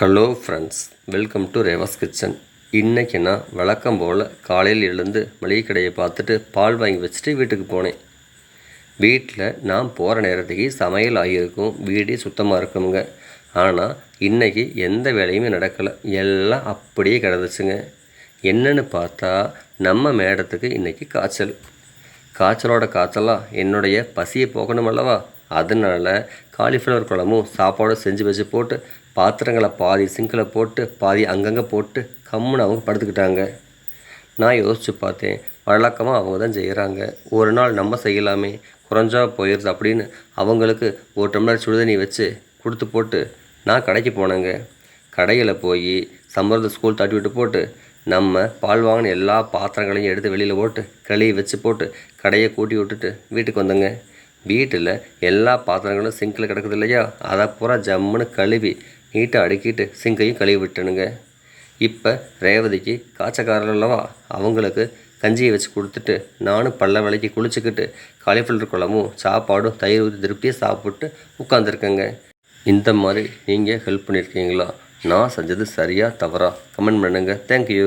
Hello friends welcome to Reva's kitchen இன்றைக்கி நான் வழக்கம் போல் காலையில் எழுந்து மளிகை கடையை பார்த்துட்டு பால் வாங்கி வச்சுட்டு வீட்டுக்கு போனேன். வீட்டில் நான் போகிற நேரத்துக்கு சமையல் ஆகியிருக்கும். வீடே சுத்தமாக இருக்குங்க ஆனால் இன்றைக்கி எந்த வேலையுமே நடக்கலை. எல்லாம் அப்படியே கிடந்துச்சுங்க. என்னென்னு பார்த்தா நம்ம மேடத்துக்கு இன்றைக்கி காய்ச்சல். காய்ச்சலோட காய்ச்சலாக என்னுடைய பசியை போகணும் அல்லவா? அதனால காலிஃப்ளவர் குழம்பும் சாப்பாடும் செஞ்சு வச்சு போட்டு பாத்திரங்களை பாதி சிங்கில் போட்டு பாதி அங்கங்கே போட்டு கம்முன்னு அவங்க படுத்துக்கிட்டாங்க. நான் யோசித்து பார்த்தேன் வழக்கமாக அவங்க தான் செய்கிறாங்க ஒரு நாள் நம்ம செய்யலாமே குறைஞ்சா போயிடுது அப்படின்னு அவங்களுக்கு ஒரு டம்ளர் சுடுதண்ணி வச்சு கொடுத்து போட்டு நான் கடைக்கு போனேங்க. கடையில் போய் சம்பரத்தை ஸ்கூல் தட்டி விட்டு போட்டு நம்ம பால் வாங்கின எல்லா பாத்திரங்களையும் எடுத்து வெளியில் போட்டு கழுவி வச்சு போட்டு கடையை கூட்டி விட்டுட்டு வீட்டுக்கு வந்தேங்க. வீட்டில் எல்லா பாத்திரங்களும் சிங்கில் கிடக்குது இல்லையா? அதை பூரா ஜம்முன்னு கழுவி நீட்டாக அடுக்கிட்டு சிங்கையும் கழுவி விட்டணுங்க இப்போ ரேவதிக்கு காய்ச்சக்காரர் அல்லவா? அவங்களுக்கு கஞ்சியை வச்சு கொடுத்துட்டு நானும் பல்ல விலைக்கு குளிச்சுக்கிட்டு காலிஃபில்டர் குழம்பும் சாப்பாடும் தயிர் ஊற்றி திருப்தியாக சாப்பிட்டு உட்காந்துருக்கேங்க இந்த மாதிரி நீங்கள் ஹெல்ப் பண்ணியிருக்கீங்களா நான் செஞ்சது சரியாக தவறா? கமெண்ட் பண்ணுங்கள் தேங்க்யூ